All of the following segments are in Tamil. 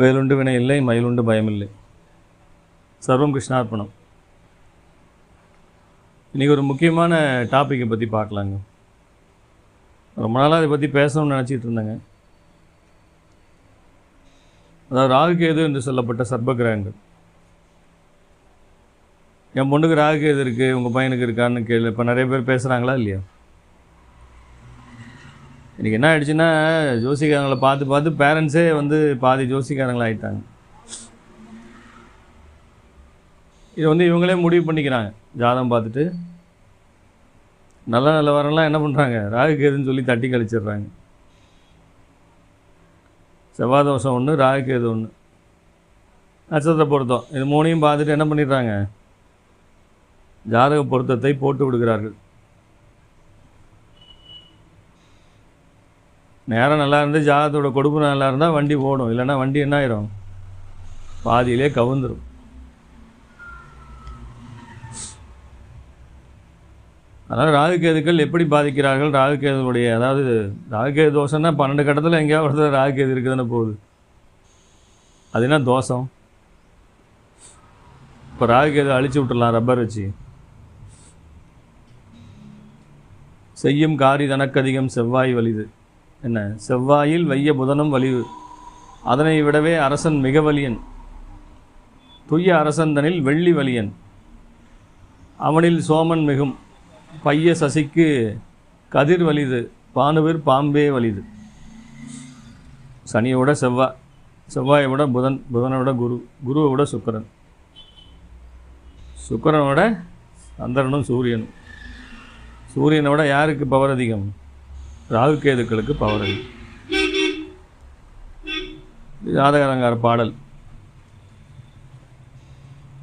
வேலுண்டு வினை இல்லை மயிலுண்டு பயமில்லை சர்வம் கிருஷ்ணார்ப்பணம். இன்றைக்கி ஒரு முக்கியமான டாப்பிக்கை பற்றி பார்க்கலாங்க. ரொம்ப நாளாக அதை பற்றி பேசணும்னு நினச்சிட்டு இருந்தேங்க. அதாவது ராகுகேது என்று சொல்லப்பட்ட சர்ப கிரகங்கள். என் பொண்ணுக்கு ராகுகேது இருக்குது உங்கள் பையனுக்கு இருக்கான்னு கேள்வி இப்போ நிறைய பேர் பேசுகிறாங்களா இல்லையா? இன்றைக்கி என்ன ஆயிடுச்சுன்னா ஜோசிக்காரங்களை பார்த்து பார்த்து பேரண்ட்ஸே வந்து பாதி ஜோசிக்காரங்களா ஆயிட்டாங்க. இது வந்து இவங்களே முடிவு பண்ணிக்கிறாங்க. ஜாதகம் பார்த்துட்டு நல்ல நல்ல வரலாம் என்ன பண்ணுறாங்க ராகு கேதுன்னு சொல்லி தட்டி கழிச்சிடுறாங்க. செவ்வாய் தோஷம் ஒன்று ராகு கேது ஒன்று நட்சத்திர பொருத்தம். இது மூணையும் பார்த்துட்டு என்ன பண்ணிடுறாங்க? ஜாதக பொருத்தத்தை போட்டு விடுகிறார்கள். நேரம் நல்லா இருந்து ஜாதகத்தோட கொடுப்பு நல்லா இருந்தால் வண்டி ஓடும். இல்லைன்னா வண்டி என்ன ஆயிரும்? பாதியிலே கவுந்துடும் அதனால் ராகுகேதுக்கள் எப்படி பாதிக்கிறார்கள்? ராகுகேதுடைய அதாவது ராகுகேது தோஷம்னா பன்னெண்டு கட்டத்தில் எங்கேயாவது ஒரு ராகுகேது இருக்குதுன்னு போகுது. அது என்ன தோஷம்? இப்போ ராகுகேது அழிச்சு விட்டுடலாம் ரப்பர் வச்சு. செய்யும் காரி தனக்கதிகம் செவ்வாய் வலிது. என்ன? செவ்வாயில் வைய புதனும் வலிவு. அதனை விடவே அரசன் மிக வலியன். துய்ய அரசந்தனில் வெள்ளி வலியன். அவனில் சோமன் மிகும். பைய சசிக்கு கதிர் வலிது. பானுவிர் பாம்பே வலிது. சனியை விட செவ்வாய் செவ்வாயை விட புதன் புதனை விட குரு குருவை விட சுக்கரன். சுக்கரனோட சந்திரனும் சூரியனும். சூரியனை விட யாருக்கு பவர் அதிகம்? ராகுகேதுக்களுக்கு பவர் அதிகம் ஜாதகரங்கார பாடல்.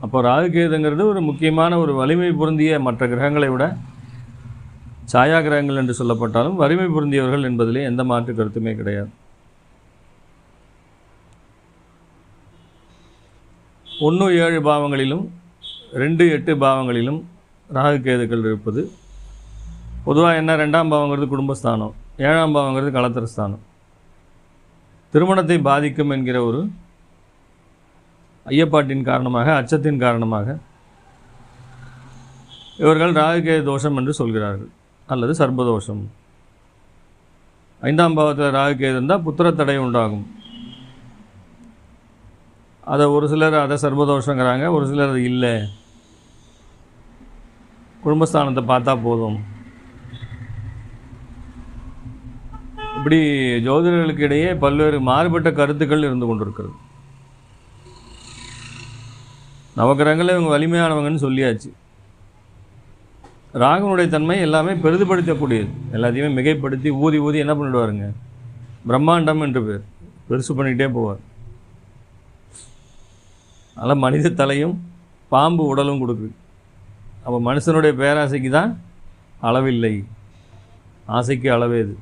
அப்போ ராகுகேதுங்கிறது ஒரு முக்கியமான ஒரு வலிமை பொருந்திய மற்ற கிரகங்களை விட சாயா கிரகங்கள் என்று சொல்லப்பட்டாலும் வலிமை பொருந்தியவர்கள் என்பதிலே எந்த மாற்று கருத்துமே கிடையாது. ஒன்று ஏழு பாவங்களிலும் ரெண்டு எட்டு பாவங்களிலும் ராகுகேதுக்கள் இருப்பது பொதுவாக என்ன ரெண்டாம் பாவங்கிறது குடும்பஸ்தானம் ஏழாம் பாவங்கிறது களத்திரஸ்தானம் திருமணத்தை பாதிக்கும் என்கிற ஒரு ஐயப்பாட்டின் காரணமாக அச்சத்தின் காரணமாக இவர்கள் ராகுகே தோஷம் என்று சொல்கிறார்கள் அல்லது சர்பதோஷம் ஐந்தாம் பாவத்தில் ராகுகேது இருந்தால் புத்திர தடை உண்டாகும். அதை ஒரு சிலர் அதை சர்பதோஷங்கிறாங்க ஒரு சிலர் அது இல்லை. குடும்பஸ்தானத்தை பார்த்தா போதும். இப்படி ஜோதிடர்களுக்கு இடையே பல்வேறு மாறுபட்ட கருத்துக்கள் இருந்து கொண்டிருக்கிறது. நவகிரகங்களில் இவங்க வலிமையானவங்கன்னு சொல்லியாச்சு. ராகுனுடைய தன்மை எல்லாமே பெரிதுபடுத்தக்கூடியது. எல்லாத்தையுமே மிகைப்படுத்தி ஊதி ஊதி என்ன பண்ணிடுவாருங்க? பிரம்மாண்டம் என்று பேர். பெருசு பண்ணிக்கிட்டே போவார். அதனால் மனித தலையும் பாம்பு உடலும் கொடுக்குது. அப்போ மனுஷனுடைய பேராசைக்கு தான் அளவில்லை. ஆசைக்கு அளவே இது.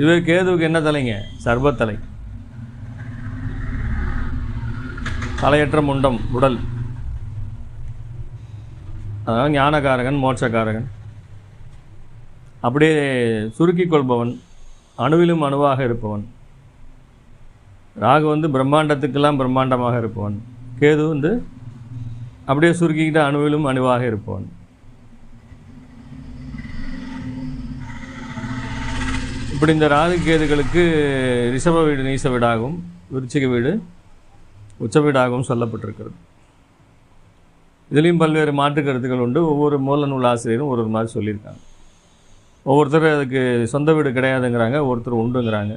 இதுவே கேதுவுக்கு என்ன தலைங்க? சர்வத்தலை. தலையற்ற முண்டம் உடல். அதாவது ஞானகாரகன் மோட்சக்காரகன் அப்படியே சுருக்கிக் கொள்பவன் அணுவிலும் அணுவாக இருப்பவன். ராகு வந்து பிரம்மாண்டத்துக்கெல்லாம் பிரம்மாண்டமாக இருப்பவன். கேது வந்து அப்படியே சுருக்கிக்கிட்ட அணுவிலும் அணுவாக இருப்பவன். இப்படி இந்த ராகு கேதுகளுக்கு ரிஷப வீடு நீச வீடாகவும் விருச்சிக வீடு உச்ச வீடாகவும் சொல்லப்பட்டிருக்கிறது. இதுலேயும் பல்வேறு மாற்று கருத்துக்கள் உண்டு. ஒவ்வொரு மூல நூல் ஆசிரியரும் ஒரு ஒரு மாதிரி சொல்லியிருக்காங்க. ஒவ்வொருத்தர் அதுக்கு சொந்த வீடு கிடையாதுங்கிறாங்க ஒருத்தர் உண்டுங்கிறாங்க.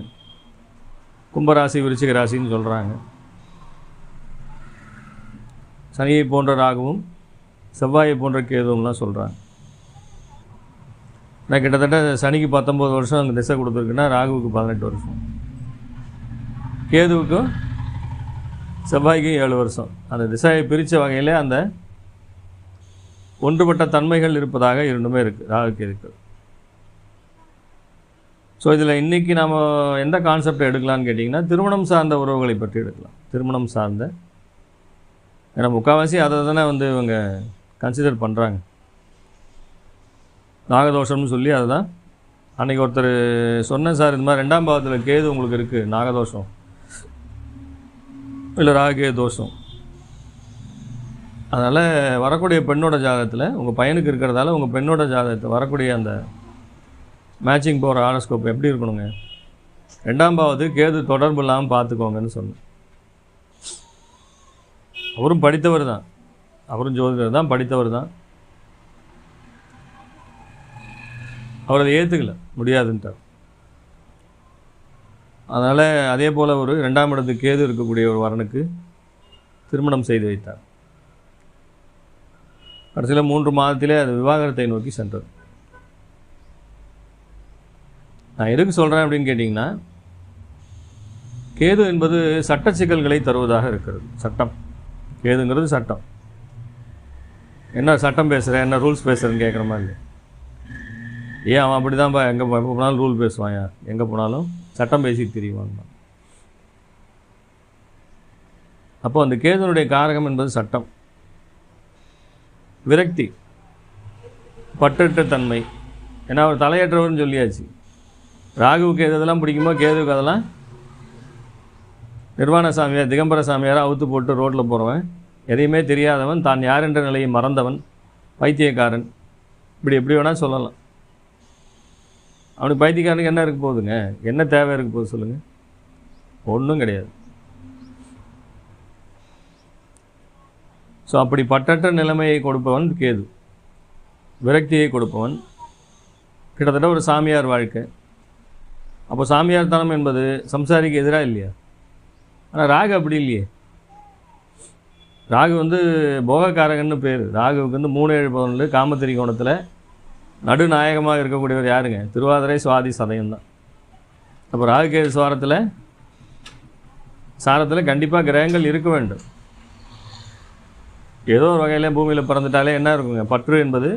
கும்பராசி விருச்சிக ராசின்னு சொல்கிறாங்க சனியை போன்ற ராகுவும் செவ்வாயை போன்ற கேதுவும்லாம் சொல்கிறாங்க நான் கிட்டத்தட்ட சனிக்கு பத்தொம்போது வருஷம் அங்கே திசை கொடுத்துருக்குன்னா ராகுவுக்கு பதினெட்டு வருஷம். கேதுவுக்கும் செவ்வாய்க்கும் ஏழு வருஷம். அந்த திசையை பிரித்த வகையில் அந்த ஒன்றுபட்ட தன்மைகள் இருப்பதாக இரண்டுமே இருக்குது ராகு கேதுக்கள். ஸோ இதில் இன்றைக்கி நாம் எந்த கான்செப்டை எடுக்கலான்னு கேட்டிங்கன்னா திருமணம் சார்ந்த உறவுகளை பற்றி எடுக்கலாம். திருமணம் சார்ந்த ஏன்னா முக்கால்வாசி அதை தானே வந்து இவங்க கன்சிடர் பண்ணுறாங்க நாகதோஷம்னு சொல்லி அதுதான். அன்றைக்கி அன்னைக்கு ஒருத்தர் சொன்னேன் சார் இந்த மாதிரி ரெண்டாம் பாவத்தில் கேது உங்களுக்கு இருக்குது நாகதோஷம். இல்லை ராகே தோஷம். அதனால் வரக்கூடிய பெண்ணோட ஜாதகத்தில் உங்கள் பையனுக்கு இருக்கிறதால உங்கள் பெண்ணோட ஜாதகத்தை வரக்கூடிய அந்த மேட்சிங் போகிற ஆரோஸ்கோப் எப்படி இருக்கணுங்க? ரெண்டாம் பாவத்துக்கு கேது தொடர்பு இல்லாமல் பார்த்துக்கோங்கன்னு சொன்னேன். அவரும் படித்தவர் தான். அவரும் ஜோதிடர் தான் படித்தவர் தான். அவர் அதை ஏற்றுக்கல முடியாதுன்ட்டார். அதனால் அதே போல் ஒரு ரெண்டாம் இடத்துக்கு கேது இருக்கக்கூடிய ஒரு வரனுக்கு திருமணம் செய்து வைத்தார். கடைசியில் மூன்று மாதத்திலே அது விவாகரத்தை நோக்கி சென்றது. நான் எதுக்கு சொல்கிறேன் அப்படின்னு கேட்டிங்கன்னா கேது என்பது சட்ட சிக்கல்களை தருவதாக இருக்கிறது. சட்டம். கேதுங்கிறது சட்டம். என்ன சட்டம் பேசுகிறேன் என்ன ரூல்ஸ் பேசுகிறேன்னு கேட்குற மாதிரி. இல்லை ஏன் அவன் அப்படி தான்ப்பா எங்கே போனாலும் ரூல் பேசுவான் யார்? எங்கே போனாலும் சட்டம் பேசி தெரியுவாங்க அப்போ அந்த கேதுனுடைய காரகம் என்பது சட்டம். விரக்தி பற்றற்ற தன்மை. ஏன்னா அவர் தலையற்றவர்னு சொல்லியாச்சு. ராகுவுக்கு எது எதெல்லாம் பிடிக்குமோ கேதுவுக்கு அதெல்லாம் நிர்வாண சாமியார் திகம்பர சாமியாரை அவுத்து போட்டு ரோட்டில் போகிறவன் எதையுமே தெரியாதவன் தான் யார் என்ற நிலையை மறந்தவன் பைத்தியக்காரன். இப்படி எப்படி வேணால் சொல்லலாம். அவனுக்கு பைத்தியக்காரனுக்கு என்ன இருக்க போகுதுங்க? என்ன தேவை இருக்க போகுது சொல்லுங்கள் ஒன்றும் கிடையாது. ஸோ அப்படி பட்டற்ற நிலைமையை கொடுப்பவன் கேது. விரக்தியை கொடுப்பவன் கிட்டத்தட்ட ஒரு சாமியார் வாழ்க்கை. அப்போ சாமியார் தனம் என்பது சம்சாரிக்கு எதிராக இல்லையா? ஆனால் ராகு அப்படி இல்லையே. ராகு வந்து போகக்காரகன்னு பேர். ராகுவுக்கு வந்து மூணு ஏழு பதினொன்று காமத்திரி கோணத்தில் நடுநாயகமாக இருக்கக்கூடியவர் யாருங்க? திருவாதிரை சுவாதி சதயம் தான் அப்போ ராகுகேது சுவாரத்தில் சாரத்தில் கண்டிப்பாக கிரகங்கள் இருக்க வேண்டும். ஏதோ ஒரு வகையில் பூமியில் பிறந்துட்டாலே என்ன இருக்குங்க? பற்று என்பது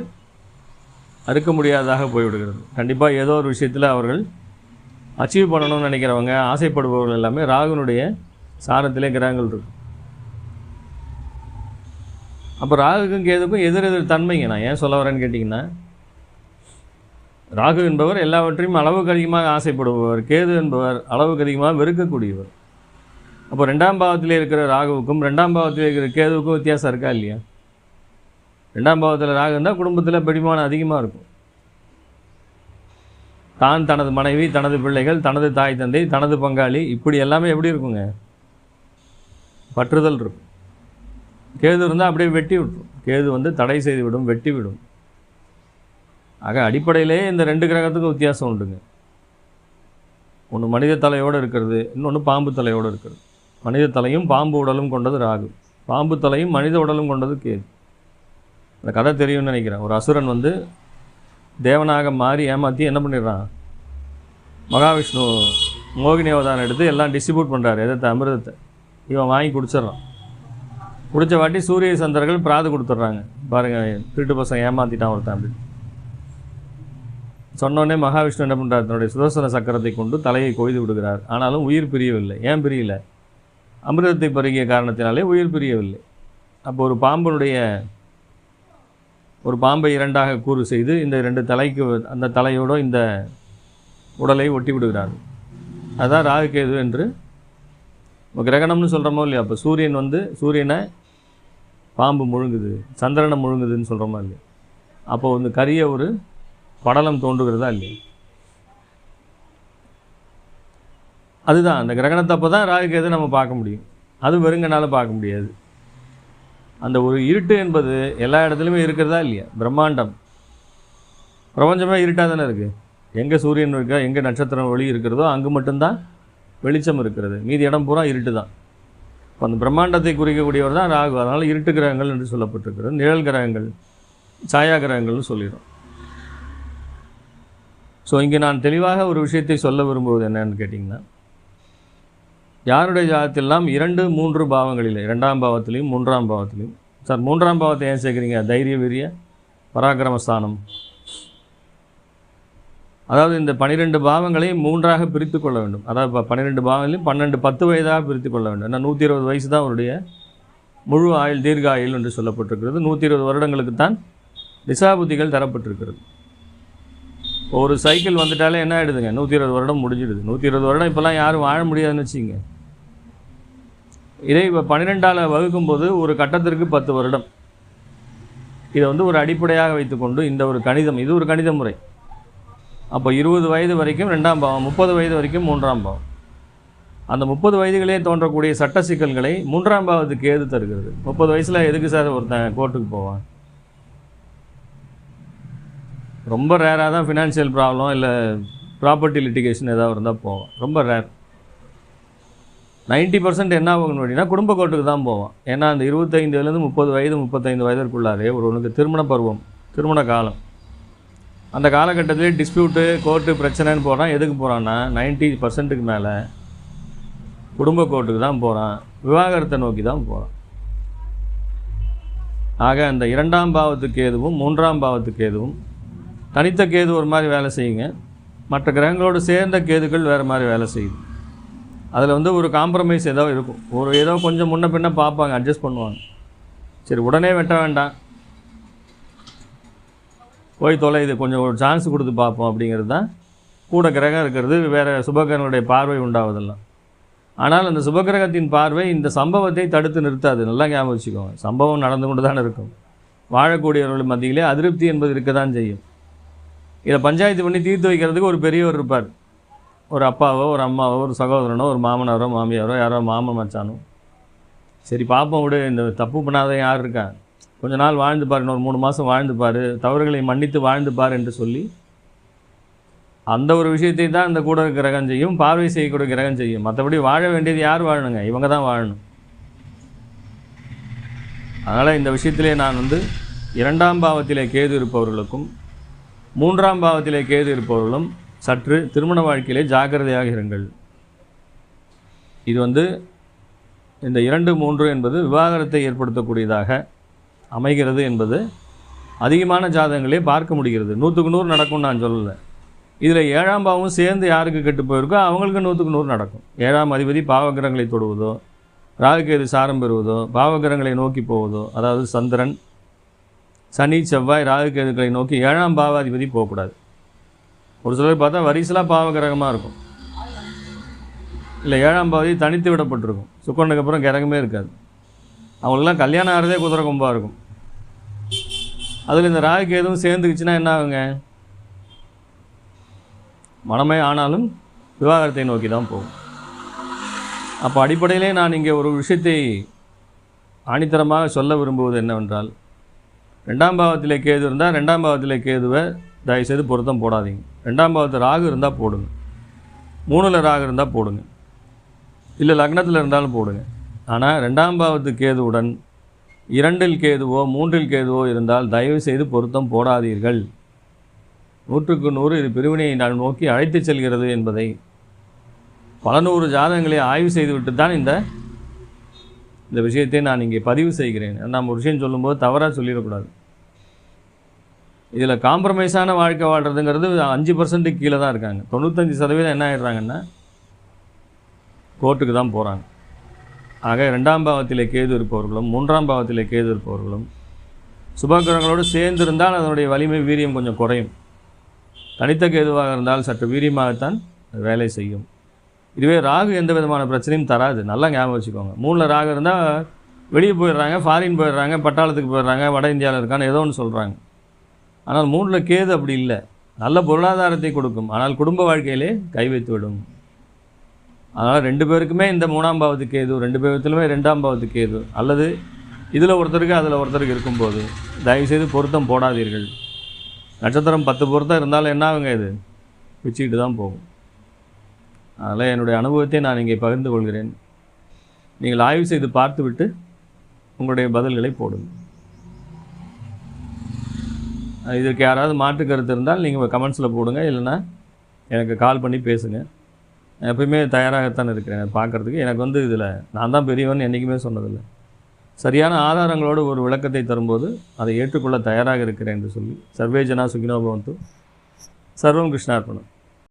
அறுக்க முடியாததாக போய்விடுகிறது. கண்டிப்பாக ஏதோ ஒரு விஷயத்தில் அவர்கள் அச்சீவ் பண்ணணும்னு நினைக்கிறவங்க ஆசைப்படுபவர்கள் எல்லாமே ராகுனுடைய சாரத்திலே கிரகங்கள் இருக்கும் அப்போ ராகுக்கும் கேதுக்கும் எதிர் எதிர் தன்மைங்க. நான் ஏன் சொல்ல வரேன்னு கேட்டிங்கன்னா ராகு என்பவர் எல்லாவற்றையும் அளவுக்கு அதிகமாக ஆசைப்படுபவர் கேது என்பவர் அளவுக்கு அதிகமாக வெறுக்கக்கூடியவர். அப்போ ரெண்டாம் பாவத்தில் இருக்கிற ராகுவுக்கும் ரெண்டாம் பாவத்தில் இருக்கிற கேதுவுக்கும் வித்தியாசம் இருக்கா இல்லையா? ரெண்டாம் பாவத்தில் ராகு இருந்தால் குடும்பத்தில் பிடிமானம் அதிகமாக இருக்கும். தான் தனது மனைவி தனது பிள்ளைகள் தனது தாய் தந்தை தனது பங்காளி இப்படி எல்லாமே எப்படி இருக்குங்க? பற்றுதல் இருக்கும். கேது இருந்தால் அப்படியே வெட்டி விட்டுரும். கேது வந்து தடை செய்து விடும் வெட்டி விடும் ஆக அடிப்படையிலே இந்த ரெண்டு கிரகத்துக்கும் வித்தியாசம் உண்டுங்க. ஒன்று மனித தலையோடு இருக்கிறது இன்னொன்று பாம்பு தலையோடு இருக்கிறது. மனித தலையும் பாம்பு உடலும் கொண்டது ராகு. பாம்பு தலையும் மனித உடலும் கொண்டது கேது. அந்த கதை தெரியும்னு நினைக்கிறேன். ஒரு அசுரன் வந்து தேவனாக மாறி ஏமாற்றி என்ன பண்ணிடுறான்? மகாவிஷ்ணு மோகினி அவதாரம் எடுத்து எல்லாம் டிஸ்ட்ரிபியூட் பண்ணுறாரு எதத்தை அமிர்தத்தை. இவன் வாங்கி குடிச்சிட்றான். குடித்த வாட்டி சூரிய சந்திரர்கள் பிராது கொடுத்துட்றாங்க. பாருங்கள் திருட்டு பசங்க ஏமாற்றிட்டான் ஒருத்தன் அப்படின்னு. சொன்னோடனே மகாவிஷ்ணு என்ன பண்ணுறார் தன்னுடைய சுதர்சன சக்கரத்தை கொண்டு தலையை கொய்து விடுகிறார். ஆனாலும் உயிர் பிரியவில்லை. ஏன் பிரியல? அமிர்தத்தை பருகிய காரணத்தினாலே உயிர் பிரியவில்லை. அப்போ ஒரு பாம்பனுடைய ஒரு பாம்பை இரண்டாக கூறு செய்து இந்த ரெண்டு தலைக்கு அந்த தலையோடு இந்த உடலை ஒட்டி விடுகிறார். அதுதான் ராகுகேது என்று கிரகணம்னு சொல்கிறோமோ இல்லையா? அப்போ சூரியன் வந்து சூரியனை பாம்பு முழுங்குது சந்திரனை முழுங்குதுன்னு சொல்கிறோமா இல்லையா? அப்போ வந்து கரிய ஒரு படலம் தோன்றுகிறதா இல்லையா? அதுதான் அந்த கிரகணத்தப்போ தான் ராகுகேது நம்ம பார்க்க முடியும். அது வெறுங்கனால பார்க்க முடியாது. அந்த ஒரு இருட்டு என்பது எல்லா இடத்துலையுமே இருக்கிறதா இல்லையா? பிரம்மாண்டம். பிரபஞ்சமே இருட்டாக தானே இருக்குது எங்கே சூரியன் இருக்கா எங்கே நட்சத்திரம் ஒளி இருக்கிறதோ அங்கே மட்டும்தான் வெளிச்சம் இருக்கிறது. மீதி இடம் பூரா இருட்டு தான். இப்போ அந்த பிரம்மாண்டத்தை குறிக்கக்கூடியவர் தான் ராகு. அதனால் இருட்டு கிரகங்கள் என்று சொல்லப்பட்டிருக்கிறது. நிழல் கிரகங்கள் சாயா கிரகங்கள்னு சொல்லிடும். ஸோ இங்கே நான் தெளிவாக ஒரு விஷயத்தை சொல்ல விரும்புவது என்னன்னு கேட்டிங்கன்னா யாருடைய ஜாதத்திலாம் இரண்டு மூன்று பாவங்களில் இரண்டாம் பாவத்திலையும் மூன்றாம் பாவத்திலையும். சார் மூன்றாம் பாவத்தை ஏன் சேர்க்குறீங்க? தைரிய வீரிய பராக்கிரமஸ்தானம். அதாவது இந்த பன்னிரெண்டு பாவங்களை மூன்றாக பிரித்து கொள்ள வேண்டும். அதாவது இப்போ பன்னிரெண்டு பாவங்களையும் பன்னெண்டு பத்து வயதாக பிரித்து கொள்ள வேண்டும். ஏன்னா நூற்றி இருபது வயசு தான் அவருடைய முழு ஆயுள் தீர்க்க ஆயுள் என்று சொல்லப்பட்டிருக்கிறது. நூற்றி இருபது வருடங்களுக்கு தான் திசாபுத்திகள் தரப்பட்டிருக்கிறது. ஒரு சைக்கிள் வந்துட்டாலே என்ன ஆகிடுதுங்க நூற்றி இருபது வருடம் முடிஞ்சிடுது. நூற்றி இருபது வருடம் இப்போல்லாம் யாரும் வாழ முடியாதுன்னு வச்சுங்க இதே இப்போ பன்னிரெண்டால் வகுக்கும்போது ஒரு கட்டத்திற்கு பத்து வருடம். இதை வந்து ஒரு அடிப்படையாக வைத்துக்கொண்டு இந்த ஒரு கணிதம் இது ஒரு கணித முறை. அப்போ இருபது வயது வரைக்கும் ரெண்டாம் பாவம் முப்பது வயது வரைக்கும் மூன்றாம் பாவம். அந்த முப்பது வயதுகளே தோன்றக்கூடிய சட்ட சிக்கல்களை மூன்றாம் பாவத்துக்கு ஏது தருகிறது? முப்பது வயசில் எதுக்கு சார் ஒருத்தன் கோர்ட்டுக்கு போவான்? ரொம்ப ரேராக தான் ஃபினான்ஷியல் ப்ராப்ளம் இல்லை ப்ராப்பர்ட்டி லிட்டிகேஷன் ஏதாவது இருந்தால் போவோம். ரொம்ப ரேர் நைன்ட்டி பர்சன்ட் என்ன ஆகும் அப்படின்னா குடும்ப கோர்ட்டுக்கு தான் போவோம். ஏன்னா அந்த இருபத்தைந்துலேருந்து முப்பது வயது முப்பத்தைந்து வயதிற்குள்ளாரே ஒருவனுக்கு திருமண பருவம் திருமண காலம். அந்த காலகட்டத்திலே டிஸ்பியூட்டு கோர்ட்டு பிரச்சனைன்னு போகிறான் எதுக்கு போகிறான்னா நைன்ட்டி பர்சன்ட்டுக்கு மேலே குடும்ப கோர்ட்டுக்கு தான் போகிறான் விவாகரத்தை நோக்கி தான் போகிறான் ஆக அந்த இரண்டாம் பாவத்துக்கு எதுவும் மூன்றாம் பாவத்துக்கு எதுவும் தனித்த கேது ஒரு மாதிரி வேலை செய்யுங்க. மற்ற கிரகங்களோடு சேர்ந்த கேதுகள் வேறு மாதிரி வேலை செய்யுது. அதில் வந்து ஒரு காம்ப்ரமைஸ் ஏதோ இருக்கும். ஒரு ஏதோ கொஞ்சம் முன்ன பின்ன பார்ப்பாங்க அட்ஜஸ்ட் பண்ணுவாங்க. சரி உடனே வெட்ட வேண்டாம். போய் தொலை இது கொஞ்சம் ஒரு சான்ஸ் கொடுத்து பார்ப்போம் அப்படிங்கிறது தான். கூட கிரகம் இருக்கிறது வேறு சுபகிரகங்களுடைய பார்வை உண்டாவதெல்லாம். ஆனால் அந்த சுபகிரகத்தின் பார்வை இந்த சம்பவத்தை தடுத்து நிறுத்தாது. நல்லா ஞாபகம் வச்சுக்கோங்க. சம்பவம் நடந்து கொண்டு தான் இருக்கும். வாழக்கூடியவர்கள் மத்தியிலே அதிருப்தி என்பது இருக்க தான் செய்யும். இதை பஞ்சாயத்து பண்ணி தீர்த்து வைக்கிறதுக்கு ஒரு பெரியவர் இருப்பார். ஒரு அப்பாவோ ஒரு அம்மாவோ ஒரு சகோதரனோ ஒரு மாமனாரோ மாமியாரோ யாரோ மாமன் மச்சானோ. சரி பார்ப்போம் விடு இந்த தப்பு பண்ணாத யார் இருக்கா? கொஞ்ச நாள் வாழ்ந்து பாரு இன்னொரு மூணு மாதம் வாழ்ந்து பாரு தவறுகளை மன்னித்து வாழ்ந்து பார் என்று சொல்லி அந்த ஒரு விஷயத்தை தான் இந்த கூட கிரகம் செய்யும் பார்வை செய்யக்கூடிய கிரகம் செய்யும். மற்றபடி வாழ வேண்டியது யார் வாழணுங்க? இவங்க தான் வாழணும். அதனால் இந்த விஷயத்திலே நான் வந்து இரண்டாம் பாவத்திலே கேது இருப்பவர்களுக்கும் மூன்றாம் பாவத்திலே கேது இருப்பவர்களும் சற்று திருமண வாழ்க்கையிலே ஜாக்கிரதையாக இருங்கள். இது வந்து இந்த இரண்டு மூன்று என்பது விவாகரத்தை ஏற்படுத்தக்கூடியதாக அமைகிறது என்பது அதிகமான ஜாதகங்களே பார்க்க முடிகிறது. நூற்றுக்கு நூறு நடக்கும்னு நான் சொல்லலை. இதில் ஏழாம் பாவம் சேர்ந்து யாருக்கு கெட்டு போயிருக்கோ அவங்களுக்கு நூற்றுக்கு நூறு நடக்கும். ஏழாம் அதிபதி பாவகிரகங்களை தொடுவதோ ராகுகேது சாரம் பெறுவதோ பாவகிரகங்களை நோக்கி போவதோ அதாவது சந்திரன் சனி செவ்வாய் ராகுகேதுக்களை நோக்கி ஏழாம் பாவாதிபதி போகக்கூடாது. ஒரு சிலர் பார்த்தா வரிசலாக பாவகிரகமாக இருக்கும். இல்லை ஏழாம் பாவதி தனித்து விடப்பட்டிருக்கும். சுக்கரனுக்கு அப்புறம் கிரகமே இருக்காது. அவங்களுக்குலாம் கல்யாணம் ஆகிறதே குதிரை கொம்பாக இருக்கும். அதில் இந்த ராகு எதுவும் சேர்ந்துக்குச்சுன்னா என்ன ஆகுங்க? மனமே ஆனாலும் விவாகரத்தை நோக்கி தான் போகும். அப்போ அடிப்படையிலே நான் இங்கே ஒரு விஷயத்தை ஆணித்தரமாக சொல்ல விரும்புவது என்னவென்றால் ரெண்டாம் பாவத்தில் கேது இருந்தால் ரெண்டாம் பாவத்தில் கேதுவை தயவுசெய்து பொருத்தம் போடாதீங்க. ரெண்டாம் பாவத்தில் ராகு இருந்தால் போடுங்க. மூணில் ராகு இருந்தால் போடுங்க. இல்லை லக்னத்தில் இருந்தாலும் போடுங்க. ஆனால் ரெண்டாம் பாவத்து கேதுவுடன் இரண்டில் கேதுவோ மூன்றில் கேதுவோ இருந்தால் தயவு செய்து பொருத்தம் போடாதீர்கள். நூற்றுக்கு நூறு இது பிரிவினையை நான் நோக்கி அழைத்துச் செல்கிறது என்பதை பல நூறு ஜாதகங்களை ஆய்வு செய்துவிட்டு தான் இந்த இந்த விஷயத்தை நான் இங்கே பதிவு செய்கிறேன். நம்ம ஒரு விஷயம் சொல்லும்போது தவறாக சொல்லிடக்கூடாது. இதில் காம்ப்ரமைஸான வாழ்க்கை வாழ்கிறதுங்கிறது அஞ்சு பர்சன்ட்டுக்கு கீழே தான் இருக்காங்க. தொண்ணூத்தஞ்சு சதவீதம் என்ன ஆகிடுறாங்கன்னா கோர்ட்டுக்கு தான் போகிறாங்க ஆக ரெண்டாம் பாவத்தில் கேது இருப்பவர்களும் மூன்றாம் பாவத்தில் கேது இருப்பவர்களும் சுபகிரகங்களோடு சேர்ந்து இருந்தால் அதனுடைய வலிமை வீரியம் கொஞ்சம் குறையும். தனித்த கேதுவாக இருந்தால் சற்று வீரியமாகத்தான் வேலை செய்யும். இதுவே ராகு எந்த விதமான பிரச்சனையும் தராது. நல்லா ஞாபகம் வச்சுக்கோங்க. மூணில் ராகு இருந்தால் வெளியே போயிடுறாங்க ஃபாரின் போயிடுறாங்க பட்டாளத்துக்கு போயிடுறாங்க வட இந்தியாவில் இருக்கான்னு ஏதோ ஒன்று சொல்கிறாங்க ஆனால் மூணில் கேது அப்படி இல்லை. நல்ல பொருளாதாரத்தை கொடுக்கும். ஆனால் குடும்ப வாழ்க்கையிலே கை வைத்து விடும். அதனால் ரெண்டு பேருக்குமே இந்த மூணாம் பாவத்து கேது ரெண்டு பேர்த்திலுமே ரெண்டாம் பாவத்து கேது. அல்லது இதில் ஒருத்தருக்கு அதில் ஒருத்தருக்கு இருக்கும்போது தயவுசெய்து பொருத்தம் போடாதீர்கள். நட்சத்திரம் பத்து பொருத்தம் இருந்தாலும் என்ன ஆகுங்க இது? வச்சுக்கிட்டு தான் போகும். அதனால் என்னுடைய அனுபவத்தை நான் இங்கே பகிர்ந்து கொள்கிறேன். நீங்கள் ஆய்வு செய்து பார்த்துவிட்டு உங்களுடைய பதில்களை போடுங்க இதற்கு யாராவது மாற்று கருத்து இருந்தால் நீங்கள் கமெண்ட்ஸில் போடுங்க. இல்லைன்னா எனக்கு கால் பண்ணி பேசுங்க. நான் எப்பயுமே தயாராகத்தான் இருக்கிறேன். பார்க்குறதுக்கு எனக்கு வந்து இதில் நான் தான் பெரியவன் என்றைக்குமே சொன்னதில்லை. சரியான ஆதாரங்களோடு ஒரு விளக்கத்தை தரும்போது அதை ஏற்றுக்கொள்ள தயாராக இருக்கிறேன் என்று சொல்லி. சர்வேஜனா சுகினோபவந்து. சர்வம் கிருஷ்ணார்ப்பணம்